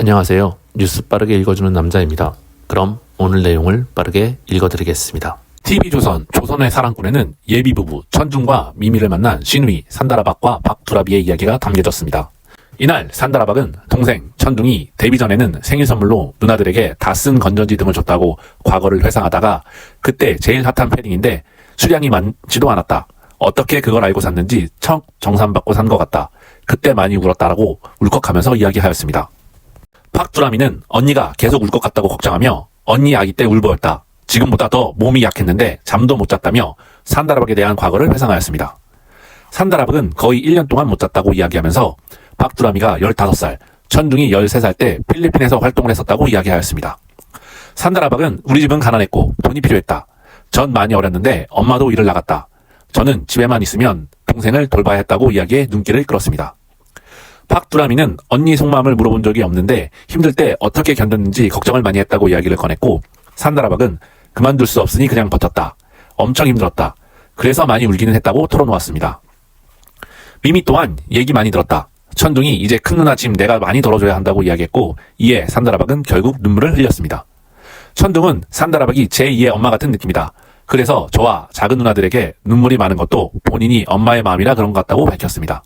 안녕하세요. 뉴스 빠르게 읽어주는 남자입니다. 그럼 오늘 내용을 빠르게 읽어드리겠습니다. TV조선 조선의 사랑꾼에는 예비부부 천중과 미미를 만난 신우이 산다라박과 박두라비의 이야기가 담겨졌습니다. 이날 산다라박은 동생 천둥이 데뷔 전에는 생일 선물로 누나들에게 다 쓴 건전지 등을 줬다고 과거를 회상하다가 그때 제일 핫한 패딩인데 수량이 많지도 않았다. 어떻게 그걸 알고 샀는지 척 정산받고 산 것 같다. 그때 많이 울었다라고 울컥하면서 이야기하였습니다. 박두라미는 언니가 계속 울 것 같다고 걱정하며 언니 아기 때 울보였다. 지금보다 더 몸이 약했는데 잠도 못 잤다며 산다라박에 대한 과거를 회상하였습니다. 산다라박은 거의 1년 동안 못 잤다고 이야기하면서 박두라미가 15살, 천둥이 13살 때 필리핀에서 활동을 했었다고 이야기하였습니다. 산다라박은 우리 집은 가난했고 돈이 필요했다. 전 많이 어렸는데 엄마도 일을 나갔다. 저는 집에만 있으면 동생을 돌봐야 했다고 이야기해 눈길을 끌었습니다. 박두라미는 언니 속마음을 물어본 적이 없는데 힘들 때 어떻게 견뎠는지 걱정을 많이 했다고 이야기를 꺼냈고 산다라박은 그만둘 수 없으니 그냥 버텼다. 엄청 힘들었다. 그래서 많이 울기는 했다고 털어놓았습니다. 미미 또한 얘기 많이 들었다. 천둥이 이제 큰 누나 짐 내가 많이 덜어줘야 한다고 이야기했고 이에 산다라박은 결국 눈물을 흘렸습니다. 천둥은 산다라박이 제2의 엄마 같은 느낌이다. 그래서 저와 작은 누나들에게 눈물이 많은 것도 본인이 엄마의 마음이라 그런 것 같다고 밝혔습니다.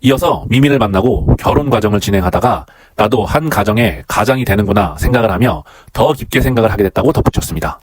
이어서 미미를 만나고 결혼 과정을 진행하다가 나도 한 가정의 가장이 되는구나 생각을 하며 더 깊게 생각을 하게 됐다고 덧붙였습니다.